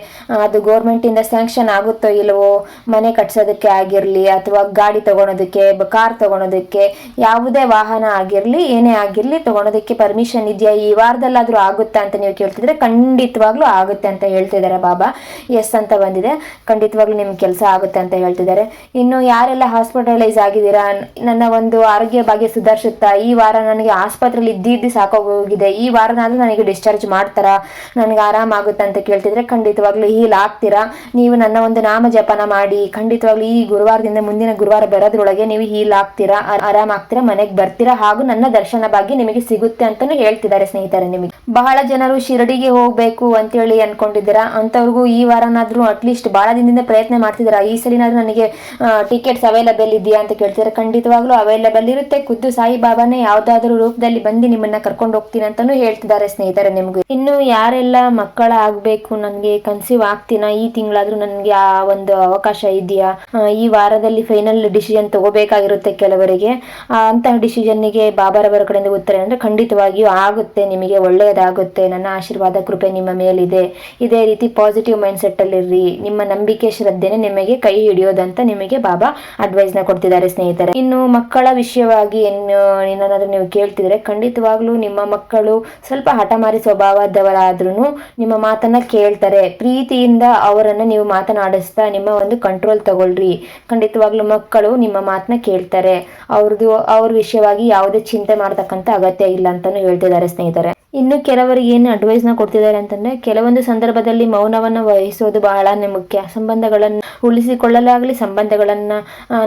ಅದು ಗೌರ್ಮೆಂಟಿಂದ ಸ್ಯಾಂಕ್ಷನ್ ಆಗುತ್ತೋ ಇಲ್ಲವೋ ಮನೆ ಕಟ್ಸೋದಕ್ಕೆ ಆಗಿರಲಿ ಅಥವಾ ಗಾಡಿ ತಗೊಳೋದಕ್ಕೆ ಕಾರ್ ತಗೊಳೋದಕ್ಕೆ, ಯಾವುದೇ ವಾಹನ ಆಗಿರಲಿ, ಏನೇ ಆಗಿರಲಿ ತಗೊಳೋದಕ್ಕೆ ಪರ್ಮಿಷನ್ ಇದೆಯಾ? ಈ ವಾರದಲ್ಲಾದರೂ ಆಗುತ್ತಾ ಅಂತ ನೀವು ಕೇಳ್ತಿದ್ರೆ ಖಂಡಿತವಾಗ್ಲೂ ಆಗುತ್ತೆ ಅಂತ ಹೇಳ್ತಿದ್ದಾರೆ ಬಾಬಾ. ಎಸ್ ಅಂತ ಬಂದಿದೆ. ಖಂಡಿತವಾಗ್ಲೂ ನಿಮ್ಗೆ ಕೆಲಸ ಆಗುತ್ತೆ ಅಂತ ಹೇಳ್ತಿದ್ದಾರೆ. ಇನ್ನು ಯಾರೆಲ್ಲ ಹಾಸ್ಪಿಟಲೈಸ್ ಆಗಿದ್ದೀರಾ? ನನ್ನ ಒಂದು ಆರೋಗ್ಯ ಭಾಗ್ಯ ಸುಧಾರಿಸುತ್ತಾ? ಈ ವಾರ ನನಗೆ ಆಸ್ಪತ್ರೆಯಲ್ಲಿ ಇದ್ದಿದ್ದು ಸಾಕಾಗೋಗಿದೆ. ಈ ವಾರನಾದ್ರೂ ನನಗೆ ಡಿಸ್ಚಾರ್ಜ್ ಮಾಡ್ತಾರಾ? ನನಗೆ ಆರಾಮಾಗುತ್ತೆ ಅಂತ ಕೇಳ್ತಿದ್ರೆ ಖಂಡಿತವಾಗ್ಲೂ ಹೀಲ್ ಆಗ್ತೀರಾ? ನೀವು ನನ್ನ ಒಂದು ನಾಮ ಜಪನ ಮಾಡಿ, ಖಂಡಿತವಾಗ್ಲೂ ಈ ಗುರುವಾರದಿಂದ ಮುಂದಿನ ಗುರುವಾರ ಬರೋದ್ರೊಳಗೆ ನೀವು ಹೀಲ್ ಆಗ್ತೀರಾ? ಆರಾಮ ಆಗ್ತೀರಾ? ಮನೆಗೆ ಬರ್ತೀರಾ? ಹಾಗೂ ನನ್ನ ದರ್ಶನ ಭಾಗ್ಯ ನಿಮಗೆ ಸಿಗುತ್ತೆ ಅಂತಾನು ಹೇಳ್ತಿದ್ದಾರೆ ಸ್ನೇಹಿತರೆ ನಿಮಗೆ. ಬಹಳ ಜನರು ಶಿರಡಿಗೆ ಹೋಗ್ಬೇಕು ಅಂತೇಳಿ ಅನ್ಕೊಂಡಿದ್ದೀರಾ? ಅಂತವ್ರಿಗೂ ಈ ವಾರನಾದ್ರೂ ಅಟ್ಲೀಸ್ಟ್ ಬಹಳ ದಿನದಿಂದ ಪ್ರಯತ್ನ ಮಾಡ್ತಿದ್ದೀರಾ? ಈ ಸಲಿನಾದ್ರೂ ನನಗೆ ಟಿಕೆಟ್ಸ್ ಅವೈಲಬಲ್ ಇದೆಯಾ ಅಂತ ಕೇಳ್ತಿದ್ರೆ ಖಂಡಿತವಾಗ್ಲೂ ಅವೈಲಬಲ್ ಇರುತ್ತೆ. ಖುದ್ದು ಸಾಯಿ ಬಾಬಾನೇ ಯಾವ್ದಾದ್ರು ರೂಪದಲ್ಲಿ ಬಂದು ನಿಮ್ಮನ್ನ ಕರ್ಕೊಂಡು ಹೋಗ್ತೀನಿ ಅಂತಾನು ಹೇಳ್ತಿದ್ದಾರೆ ಸ್ನೇಹಿತರೆ, ನಿಮ್ಗೆ ಇನ್ನು ಯಾರೆಲ್ಲ ಮಕ್ಕಳ ಆಗ್ಬೇಕು ನನಗೆ ಕನ್ಸೀವ್ ಆಗ್ತೀನಾ? ಈ ತಿಂಗಳಾದ್ರೂ ನನಗೆ ಆ ಒಂದು ಅವಕಾಶ ಇದೆಯಾ? ಈ ವಾರದಲ್ಲಿ ಫೈನಲ್ ಡಿಸಿಷನ್ ತಗೋಬೇಕಾಗಿರುತ್ತೆ ಕೆಲವರಿಗೆ. ಅಂತಹ ಡಿಸಿಷನ್ಗೆ ಬಾಬಾರವರ ಕಡೆಯಿಂದ ಉತ್ತರ ಅಂದ್ರೆ ಖಂಡಿತವಾಗಿಯೂ ಆಗುತ್ತೆ, ನಿಮಗೆ ಒಳ್ಳೆಯದಾಗುತ್ತೆ ನನ್ನ ಆಶೀರ್ವಾದ, ಕೃಪೆ ನಿಮ್ಮ ಮೇಲಿದೆ. ಇದೇ ರೀತಿ ಪಾಸಿಟಿವ್ ಮೈಂಡ್ ಸೆಟ್ ಅಲ್ಲಿ ಇರ್ರಿ. ನಿಮ್ಮ ನಂಬಿಕೆ, ಶ್ರದ್ಧೆನೆ ನಿಮಗೆ ಕೈ ಹಿಡಿಯೋದಂತ ನಿಮಗೆ ಬಾಬಾ ಅಡ್ವೈಸ್ನ ಕೊಡ್ತಿದ್ದಾರೆ ಸ್ನೇಹಿತರೆ. ಇನ್ನು ಮಕ್ಕಳ ವಿಷಯವಾಗಿ ಏನು ಏನಾದ್ರೂ ನೀವು ಕೇಳ್ತಿದ್ರೆ, ಖಂಡಿತವಾಗ್ಲೂ ನಿಮ್ಮ ಮಕ್ಕಳು ಸ್ವಲ್ಪ ಹಠಮಾರಿ ಸ್ವಭಾವದವರಾದ್ರೂ ನಿಮ್ಮ ಮಾತನ್ನ ಕೇಳ್ತಾರೆ. ಪ್ರೀತಿಯಿಂದ ಅವರನ್ನ ನೀವು ಮಾತನಾಡಿಸ್ತಾ ನಿಮ್ಮ ಒಂದು ಕಂಟ್ರೋಲ್ ತಗೊಳ್ರಿ. ಖಂಡಿತವಾಗ್ಲೂ ಮಕ್ಕಳು ನಿಮ್ಮ ಮಾತನ್ನ ಕೇಳ್ತಾರೆ. ಅವ್ರದ್ದು ಅವ್ರ ವಿಷಯವಾಗಿ ಯಾವುದೇ ಚಿಂತೆ ಮಾಡ್ತಕ್ಕಂಥ ಅಗತ್ಯ ಇಲ್ಲ ಅಂತಾನು ಹೇಳ್ತಿದ್ದಾರೆ ಸ್ನೇಹಿತರೆ. ಇನ್ನು ಕೆಲವರಿಗೆ ಏನು ಅಡ್ವೈಸ್ನ ಕೊಡ್ತಿದ್ದಾರೆ ಅಂತಂದ್ರೆ, ಕೆಲವೊಂದು ಸಂದರ್ಭದಲ್ಲಿ ಮೌನವನ್ನು ವಹಿಸೋದು ಬಹಳನೇ ಮುಖ್ಯ. ಸಂಬಂಧಗಳನ್ನು ಉಳಿಸಿಕೊಳ್ಳಲಾಗಲಿ, ಸಂಬಂಧಗಳನ್ನು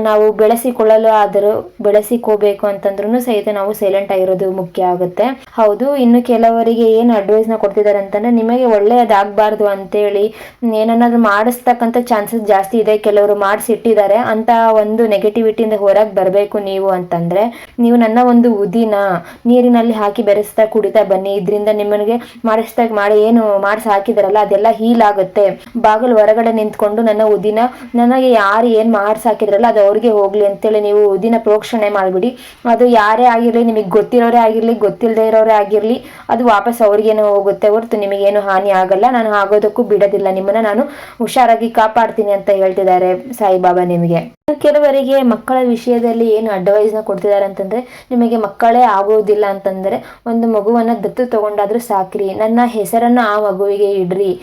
ನಾವು ಬೆಳೆಸಿಕೊಳ್ಳಲು ಆದರೂ ಬೆಳೆಸಿಕೋಬೇಕು ಅಂತಂದ್ರೂ ಸಹಿತ ನಾವು ಸೈಲೆಂಟ್ ಆಗಿರೋದು ಮುಖ್ಯ ಆಗುತ್ತೆ. ಹೌದು, ಇನ್ನು ಕೆಲವರಿಗೆ ಏನು ಅಡ್ವೈಸ್ನ ಕೊಡ್ತಿದ್ದಾರೆ ಅಂತಂದ್ರೆ, ನಿಮಗೆ ಒಳ್ಳೆಯದಾಗಬಾರ್ದು ಅಂತೇಳಿ ಏನನ್ನಾದ್ರೂ ಮಾಡಿಸ್ತಕ್ಕಂಥ ಚಾನ್ಸಸ್ ಜಾಸ್ತಿ ಇದೆ. ಕೆಲವರು ಮಾಡಿಸಿಟ್ಟಿದ್ದಾರೆ. ಅಂತ ಒಂದು ನೆಗೆಟಿವಿಟಿಯಿಂದ ಹೊರಗೆ ಬರಬೇಕು ನೀವು ಅಂತಂದ್ರೆ, ನೀವು ನನ್ನ ಒಂದು ಉದಿನ ನೀರಿನಲ್ಲಿ ಹಾಕಿ ಬೆರೆಸ್ತಾ ಕುಡಿತಾ ಬನ್ನಿ ಇದರಿಂದ ನಿಮಗೆ ಮಾಡಿಸ್ದಾಗ ಮಾಡಿ ಏನು ಮಾಡಿಸಿ ಹಾಕಿದಾರಲ್ಲ, ಅದೆಲ್ಲ ಹೀಲ್ ಆಗುತ್ತೆ. ಬಾಗಿಲು ಹೊರಗಡೆ ನಿಂತ್ಕೊಂಡು ನನ್ನ ಉದಿನ, ನನಗೆ ಯಾರು ಏನು ಮಾಡಿಸಿ ಹಾಕಿದ್ರಲ್ಲ, ಅದು ಅವ್ರಿಗೆ ಹೋಗ್ಲಿ ಅಂತೇಳಿ ನೀವು ಉದಿನ ಪ್ರೋಕ್ಷಣೆ ಮಾಡಿಬಿಡಿ. ಅದು ಯಾರೇ ಆಗಿರಲಿ, ನಿಮಗೆ ಗೊತ್ತಿರೋರೇ ಆಗಿರಲಿ ಗೊತ್ತಿಲ್ಲದೆ ಇರೋರೇ ಆಗಿರಲಿ, ಅದು ವಾಪಸ್ ಅವ್ರಿಗೇನೋ ಹೋಗುತ್ತೆ ಹೊರತು ನಿಮಗೇನು ಹಾನಿ ಆಗಲ್ಲ. ನಾನು ಆಗೋದಕ್ಕೂ ಬಿಡೋದಿಲ್ಲ. ನಿಮ್ಮನ್ನ ನಾನು ಹುಷಾರಾಗಿ ಕಾಪಾಡ್ತೀನಿ ಅಂತ ಹೇಳ್ತಿದ್ದಾರೆ ಸಾಯಿಬಾಬಾ ನಿಮಗೆ. ಕೆಲವರಿಗೆ ಮಕ್ಕಳ ವಿಷಯದಲ್ಲಿ ಏನು ಅಡ್ವೈಸ್ನ ಕೊಡ್ತಿದ್ದಾರೆ ಅಂತಂದ್ರೆ, ನಿಮಗೆ ಮಕ್ಕಳೇ ಆಗುವುದಿಲ್ಲ ಅಂತಂದ್ರೆ, ಒಂದು ಮಗುವನ್ನ ದತ್ತು ತಗೊಂಡಾದರೂ ಸಾಕ್ರಿ. ನನ್ನ ಹೆಸರನ್ನ ಆ ಮಗುವಿಗೆ ಇಡ್ರಿ.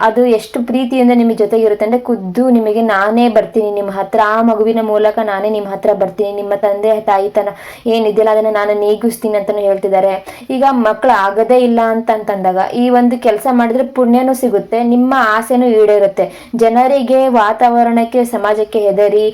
ಅದು ಎಷ್ಟು ಪ್ರೀತಿಯಿಂದ ನಿಮ್ಮ ಜೊತೆಗಿರುತ್ತೆ ಅಂದ್ರೆ, ಖುದ್ದು ನಿಮಗೆ ನಾನೇ ಬರ್ತೀನಿ. ನಿಮ್ಮ ಹತ್ರ ಆ ಮಗುವಿನ ಮೂಲಕ ನಾನೇ ನಿಮ್ಮ ಹತ್ರ ಬರ್ತೀನಿ. ನಿಮ್ಮ ತಂದೆ, ತಾಯಿ ತನ ಏನಿದೆಯಲ್ಲ, ಅದನ್ನ ನಾನು ನೀಗಿಸ್ತೀನಿ ಅಂತಲೂ ಹೇಳ್ತಿದ್ದಾರೆ. ಈಗ ಮಕ್ಕಳು ಆಗದೇ ಇಲ್ಲ ಅಂತ ಅಂತಂದಾಗ, ಈ ಒಂದು ಕೆಲಸ ಮಾಡಿದ್ರೆ ಪುಣ್ಯನೂ ಸಿಗುತ್ತೆ, ನಿಮ್ಮ ಆಸೆನೂ ಈಡೇರುತ್ತೆ. ಜನರಿಗೆ ವಾತಾವರಣಕ್ಕೆ, ಸಮಾಜಕ್ಕೆ ಹೆದರಿ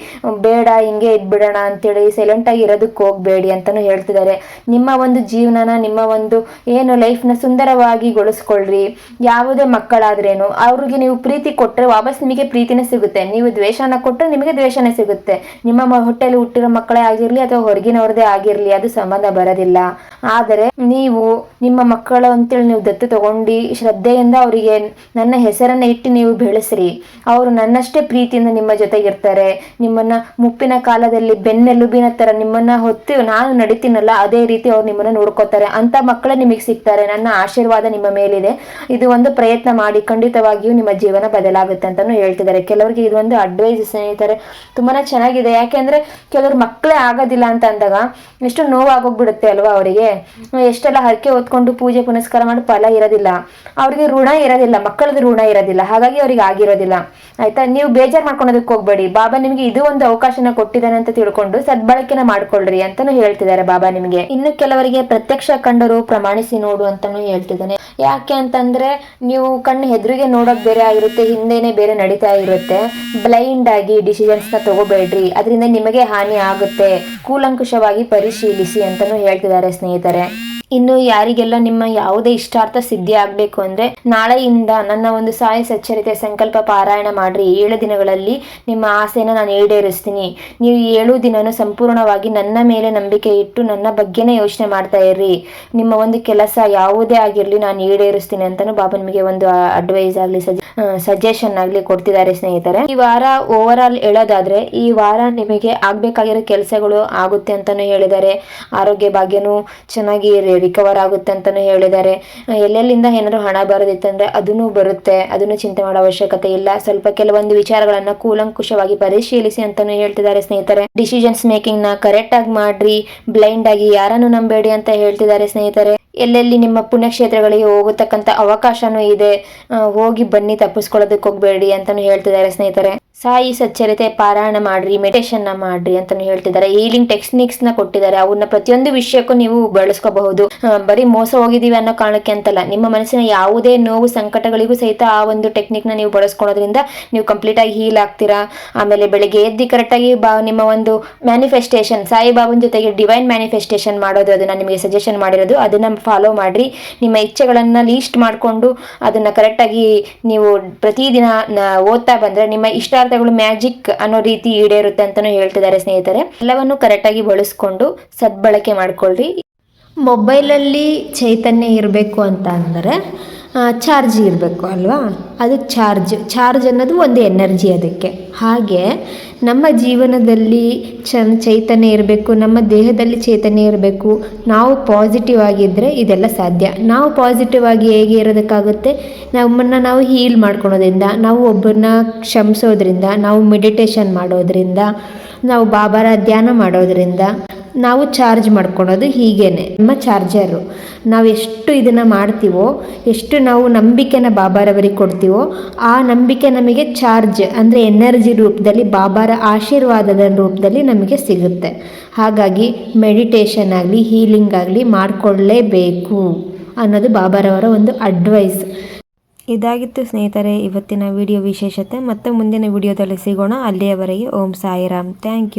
ಬೇಡ, ಹಿಂಗೆ ಇದ್ಬಿಡೋಣ ಅಂತೇಳಿ ಸೈಲೆಂಟ್ ಆಗಿ ಇರೋದಕ್ಕೆ ಹೋಗ್ಬೇಡಿ ಅಂತಾನು ಹೇಳ್ತಿದ್ದಾರೆ. ನಿಮ್ಮ ಒಂದು ಜೀವನನ, ನಿಮ್ಮ ಒಂದು ಏನು ಲೈಫ್ನ ಸುಂದರವಾಗಿ ಗೊಳಿಸ್ಕೊಳ್ರಿ. ಯಾವುದೇ ಮಕ್ಕಳಾದ್ರೇನು, ಅವ್ರಿಗೆ ನೀವು ಪ್ರೀತಿ ಕೊಟ್ಟರೆ ವಾಪಸ್ ನಿಮಗೆ ಪ್ರೀತಿನೇ ಸಿಗುತ್ತೆ. ನೀವು ದ್ವೇಷನ ಕೊಟ್ಟರೆ ನಿಮಗೆ ದ್ವೇಷನೇ ಸಿಗುತ್ತೆ. ನಿಮ್ಮ ಹೊಟ್ಟೆಲಿ ಹುಟ್ಟಿರೋ ಮಕ್ಕಳೇ ಆಗಿರಲಿ ಅಥವಾ ಹೊರಗಿನವ್ರದೇ ಆಗಿರಲಿ, ಅದು ಸಂಬಂಧ ಬರೋದಿಲ್ಲ. ಆದರೆ ನೀವು ನಿಮ್ಮ ಮಕ್ಕಳು ಅಂತೇಳಿ ನೀವು ದತ್ತು ತಗೊಂಡು ಶ್ರದ್ಧೆಯಿಂದ ಅವರಿಗೆ ನನ್ನ ಹೆಸರನ್ನ ಇಟ್ಟು ನೀವು ಬೆಳೆಸ್ರಿ. ಅವರು ನನ್ನಷ್ಟೇ ಪ್ರೀತಿಯಿಂದ ನಿಮ್ಮ ಜೊತೆಗಿರ್ತಾರೆ ನಿಮ್ಮ ನಿಮ್ಮನ್ನ ಮುಪ್ಪಿನ ಕಾಲದಲ್ಲಿ ಬೆನ್ನೆಲುಬಿನ ತರ ನಿಮ್ಮನ್ನ ಹೊತ್ತು ನಾನು ನಡೀತೀನಲ್ಲ, ಅದೇ ರೀತಿ ಅವ್ರು ನಿಮ್ಮನ್ನ ನೋಡ್ಕೋತಾರೆ. ಅಂತ ಮಕ್ಕಳೇ ನಿಮಗೆ ಸಿಗ್ತಾರೆ. ನನ್ನ ಆಶೀರ್ವಾದ ನಿಮ್ಮ ಮೇಲಿದೆ. ಇದು ಒಂದು ಪ್ರಯತ್ನ ಮಾಡಿ ಖಂಡಿತವಾಗಿಯೂ ನಿಮ್ಮ ಜೀವನ ಬದಲಾಗುತ್ತೆ ಅಂತಾನು ಹೇಳ್ತಿದ್ದಾರೆ. ಕೆಲವರಿಗೆ ಇದು ಒಂದು ಅಡ್ವೈಸ್ ಸ್ನೇಹಿತರೆ. ತುಂಬಾನೇ ಚೆನ್ನಾಗಿದೆ. ಯಾಕೆಂದ್ರೆ ಕೆಲವ್ರು ಮಕ್ಕಳೇ ಆಗೋದಿಲ್ಲ ಅಂತ ಅಂದಾಗ ಎಷ್ಟು ನೋವಾಗೋಗ್ಬಿಡುತ್ತೆ ಅಲ್ವಾ ಅವರಿಗೆ? ಎಷ್ಟೆಲ್ಲ ಹರಕೆ ಹೊತ್ಕೊಂಡು ಪೂಜೆ ಪುನಸ್ಕಾರ ಮಾಡಿ ಫಲ ಇರೋದಿಲ್ಲ. ಅವ್ರಿಗೆ ಋಣ ಇರೋದಿಲ್ಲ. ಮಕ್ಕಳದ್ದು ಋಣ ಇರೋದಿಲ್ಲ. ಹಾಗಾಗಿ ಅವ್ರಿಗೆ ಆಗಿರೋದಿಲ್ಲ. ಆಯ್ತಾ? ನೀವು ಬೇಜಾರು ಮಾಡ್ಕೊಳೋದಕ್ಕೆ ಹೋಗ್ಬೇಡಿ. ಬಾಬಾ, ನಿಮಗೆ ಇದು ಒಂದು ಅವಕಾಶನ ಕೊಟ್ಟಿದ್ದಾನೆ ಅಂತ ತಿಳ್ಕೊಂಡು ಸದ್ಬಳಕೆನ ಮಾಡ್ಕೊಳ್ರಿ ಅಂತಾನು ಹೇಳ್ತಿದ್ದಾರೆ ಬಾಬಾ ನಿಮಗೆ. ಇನ್ನು ಕೆಲವರಿಗೆ ಪ್ರತ್ಯಕ್ಷ ಕಂಡರು ಪ್ರಮಾಣಿಸಿ ನೋಡು ಅಂತಾನು ಹೇಳ್ತಿದ್ದಾನೆ. ಯಾಕೆ ಅಂತಂದ್ರೆ ನೀವು ಕಣ್ಣು ಹೆದರಿಗೆ ನೋಡೋದು ಬೇರೆ ಆಗಿರುತ್ತೆ, ಹಿಂದೆನೆ ಬೇರೆ ನಡೀತಾ ಇರುತ್ತೆ. ಬ್ಲೈಂಡ್ ಆಗಿ ಡಿಸಿಷನ್ಸ್ನ ತಗೋಬೇಡ್ರಿ, ಅದರಿಂದ ನಿಮಗೆ ಹಾನಿ ಆಗುತ್ತೆ. ಕೂಲಂಕುಷವಾಗಿ ಪರಿಶೀಲಿಸಿ ಅಂತಾನು ಹೇಳ್ತಿದ್ದಾರೆ ಸ್ನೇಹಿತರೆ. ಇನ್ನು ಯಾರಿಗೆಲ್ಲ ನಿಮ್ಮ ಯಾವುದೇ ಇಷ್ಟಾರ್ಥ ಸಿದ್ಧಿ ಆಗಬೇಕು ಅಂದ್ರೆ ನಾಳೆಯಿಂದ ನನ್ನ ಒಂದು ಸಾಯ ಸಚ್ಚರಿತೆ ಸಂಕಲ್ಪ ಪಾರಾಯಣ ಮಾಡ್ರಿ. ಏಳು ದಿನಗಳಲ್ಲಿ ನಿಮ್ಮ ಆಸೆನ ನಾನು ಈಡೇರಿಸ್ತೀನಿ. ನೀವು ಏಳು ದಿನನೂ ಸಂಪೂರ್ಣವಾಗಿ ನನ್ನ ಮೇಲೆ ನಂಬಿಕೆ ಇಟ್ಟು ನನ್ನ ಬಗ್ಗೆನೇ ಯೋಚನೆ ಮಾಡ್ತಾ ಇರ್ರಿ. ನಿಮ್ಮ ಒಂದು ಕೆಲಸ ಯಾವುದೇ ಆಗಿರಲಿ ನಾನು ಈಡೇರಿಸ್ತೀನಿ ಅಂತಾನು ಬಾಬಾ ನಿಮಗೆ ಒಂದು ಅಡ್ವೈಸ್ ಆಗಲಿ ಸಜೆಷನ್ ಆಗಲಿ ಕೊಡ್ತಿದ್ದಾರೆ ಸ್ನೇಹಿತರೆ. ಈ ವಾರ ಓವರ್ ಆಲ್ ಹೇಳೋದಾದ್ರೆ, ಈ ವಾರ ನಿಮಗೆ ಆಗಬೇಕಾಗಿರೋ ಕೆಲಸಗಳು ಆಗುತ್ತೆ ಅಂತಲೂ ಹೇಳಿದ್ದಾರೆ. ಆರೋಗ್ಯ ಭಾಗ್ಯನೂ ಚೆನ್ನಾಗಿ ರಿಕವರ್ ಆಗುತ್ತೆ ಅಂತಲೂ ಹೇಳಿದ್ದಾರೆ. ಎಲ್ಲೆಲ್ಲಿಂದ ಏನಾದ್ರು ಹಣ ಬರೋದಿತ್ತಂದ್ರೆ ಅದನ್ನು ಬರುತ್ತೆ. ಅದನ್ನು ಚಿಂತೆ ಮಾಡೋ ಅವಶ್ಯಕತೆ ಇಲ್ಲ. ಸ್ವಲ್ಪ ಕೆಲವೊಂದು ವಿಚಾರಗಳನ್ನ ಕೂಲಂಕುಷವಾಗಿ ಪರಿಶೀಲಿಸಿ ಅಂತಲೂ ಹೇಳ್ತಿದ್ದಾರೆ ಸ್ನೇಹಿತರೆ. ಡಿಸಿಷನ್ಸ್ ಮೇಕಿಂಗ್ನ ಕರೆಕ್ಟ್ ಆಗಿ ಮಾಡ್ರಿ. ಬ್ಲೈಂಡ್ ಆಗಿ ಯಾರನ್ನು ನಂಬೇಡಿ ಅಂತ ಹೇಳ್ತಿದ್ದಾರೆ ಸ್ನೇಹಿತರೆ. ಎಲ್ಲೆಲ್ಲಿ ನಿಮ್ಮ ಪುಣ್ಯಕ್ಷೇತ್ರಗಳಿಗೆ ಹೋಗತಕ್ಕಂತ ಅವಕಾಶನೂ ಇದೆ ಹೋಗಿ ಬನ್ನಿ ತಪ್ಪಿಸ್ಕೊಳ್ಳೋದಕ್ಕೆ ಹೋಗ್ಬೇಡಿ ಅಂತಾನು ಹೇಳ್ತಿದ್ದಾರೆ ಸ್ನೇಹಿತರೆ. ಸಾಯಿ ಸಚ್ಚರಿತೆ ಪಾರಾಯಣ ಮಾಡ್ರಿ ಮೆಡಿಟೇಷನ್ನ ಮಾಡ್ರಿ ಅಂತ ಹೇಳ್ತಿದ್ದಾರೆ. ಹೀಲಿಂಗ್ ಟೆಕ್ನಿಕ್ಸ್ನ ಕೊಟ್ಟಿದ್ದಾರೆ. ಅವನ್ನ ಪ್ರತಿಯೊಂದು ವಿಷಯಕ್ಕೂ ನೀವು ಬಳಸ್ಕೋಬಹುದು. ಬರೀ ಮೋಸ ಹೋಗಿದೀವಿ ಅನ್ನೋ ಕಾರಣಕ್ಕೆ ಅಂತಲ್ಲ. ನಿಮ್ಮ ಮನಸ್ಸಿನ ಯಾವುದೇ ನೋವು, ಸಂಕಟಗಳಿಗೂ ಸಹಿತ ಆ ಒಂದು ಟೆಕ್ನಿಕ್ನ ನೀವು ಬಳಸ್ಕೊಳೋದ್ರಿಂದ ನೀವು ಕಂಪ್ಲೀಟ್ ಆಗಿ ಹೀಲ್ ಆಗ್ತೀರಾ. ಆಮೇಲೆ ಬೆಳಿಗ್ಗೆ ಎದ್ದು ಕರೆಕ್ಟ್ ಆಗಿ ಬಾ, ನಿಮ್ಮ ಒಂದು ಮ್ಯಾನಿಫೆಸ್ಟೇಷನ್ ಸಾಯಿಬಾಬನ್ ಜೊತೆಗೆ ಡಿವೈನ್ ಮ್ಯಾನಿಫೆಸ್ಟೇಷನ್ ಮಾಡೋದು, ಅದನ್ನ ನಿಮಗೆ ಸಜೆಷನ್ ಮಾಡಿರೋದು, ಅದನ್ನ ಫಾಲೋ ಮಾಡ್ರಿ. ನಿಮ್ಮ ಇಚ್ಛೆಗಳನ್ನ ಲೀಸ್ಟ್ ಮಾಡಿಕೊಂಡು ಅದನ್ನ ಕರೆಕ್ಟಾಗಿ ನೀವು ಪ್ರತಿದಿನ ಓದ್ತಾ ಬಂದ್ರೆ ನಿಮ್ಮ ಇಷ್ಟಾರ್ಥಗಳು ಮ್ಯಾಜಿಕ್ ಅನ್ನೋ ರೀತಿ ಈಡೇರುತ್ತೆ ಅಂತಾನು ಹೇಳ್ತಿದ್ದಾರೆ ಸ್ನೇಹಿತರೆ. ಎಲ್ಲವನ್ನು ಕರೆಕ್ಟಾಗಿ ಬಳಸ್ಕೊಂಡು ಸದ್ಬಳಕೆ ಮಾಡ್ಕೊಳ್ರಿ. ಮೊಬೈಲಲ್ಲಿ ಚೈತನ್ಯ ಇರಬೇಕು ಅಂತ ಅಂದರೆ ಚಾರ್ಜ್ ಇರಬೇಕು ಅಲ್ವಾ? ಅದು ಚಾರ್ಜ್ ಚಾರ್ಜ್ ಅನ್ನೋದು ಒಂದು ಎನರ್ಜಿ ಅದಕ್ಕೆ. ಹಾಗೆ ನಮ್ಮ ಜೀವನದಲ್ಲಿ ಚ, ಚೈತನ್ಯ ಇರಬೇಕು, ನಮ್ಮ ದೇಹದಲ್ಲಿ ಚೈತನ್ಯ ಇರಬೇಕು, ನಾವು ಪಾಸಿಟಿವ್ ಆಗಿದ್ದರೆ ಇದೆಲ್ಲ ಸಾಧ್ಯ. ನಾವು ಪಾಸಿಟಿವ್ ಆಗಿ ಹೇಗೆ ಇರೋದಕ್ಕಾಗುತ್ತೆ? ನಮ್ಮನ್ನು ನಾವು ಹೀಲ್ ಮಾಡ್ಕೊಳೋದ್ರಿಂದ, ನಾವು ಒಬ್ಬರನ್ನ ಕ್ಷಮಿಸೋದ್ರಿಂದ, ನಾವು ಮೆಡಿಟೇಷನ್ ಮಾಡೋದ್ರಿಂದ, ನಾವು ಬಾಬಾರ ಧ್ಯಾನ ಮಾಡೋದ್ರಿಂದ ನಾವು ಚಾರ್ಜ್ ಮಾಡ್ಕೊಳೋದು ಹೀಗೇನೆ. ನಮ್ಮ ಚಾರ್ಜರು. ನಾವು ಎಷ್ಟು ಇದನ್ನು ಮಾಡ್ತೀವೋ, ಎಷ್ಟು ನಾವು ನಂಬಿಕೆನ ಬಾಬಾರವರಿಗೆ ಕೊಡ್ತೀವೋ, ಆ ನಂಬಿಕೆ ನಮಗೆ ಚಾರ್ಜ್ ಅಂದರೆ ಎನರ್ಜಿ ರೂಪದಲ್ಲಿ, ಬಾಬಾರ ಆಶೀರ್ವಾದದ ರೂಪದಲ್ಲಿ ನಮಗೆ ಸಿಗುತ್ತೆ. ಹಾಗಾಗಿ ಮೆಡಿಟೇಷನ್ ಆಗಲಿ, ಹೀಲಿಂಗ್ ಆಗಲಿ ಮಾಡಿಕೊಳ್ಳೇಬೇಕು ಅನ್ನೋದು ಬಾಬಾರವರ ಒಂದು ಅಡ್ವೈಸ್. ಇದಾಗಿತ್ತು ಸ್ನೇಹಿತರೆ, ಇವತ್ತಿನ ವಿಡಿಯೋ ವಿಶೇಷತೆ. ಮತ್ತೆ ಮುಂದಿನ ವಿಡಿಯೋದಲ್ಲಿ ಸಿಗೋಣ. ಅಲ್ಲಿಯವರೆಗೆ ಓಂ ಸಾಯಿರಾಮ್. Thank you.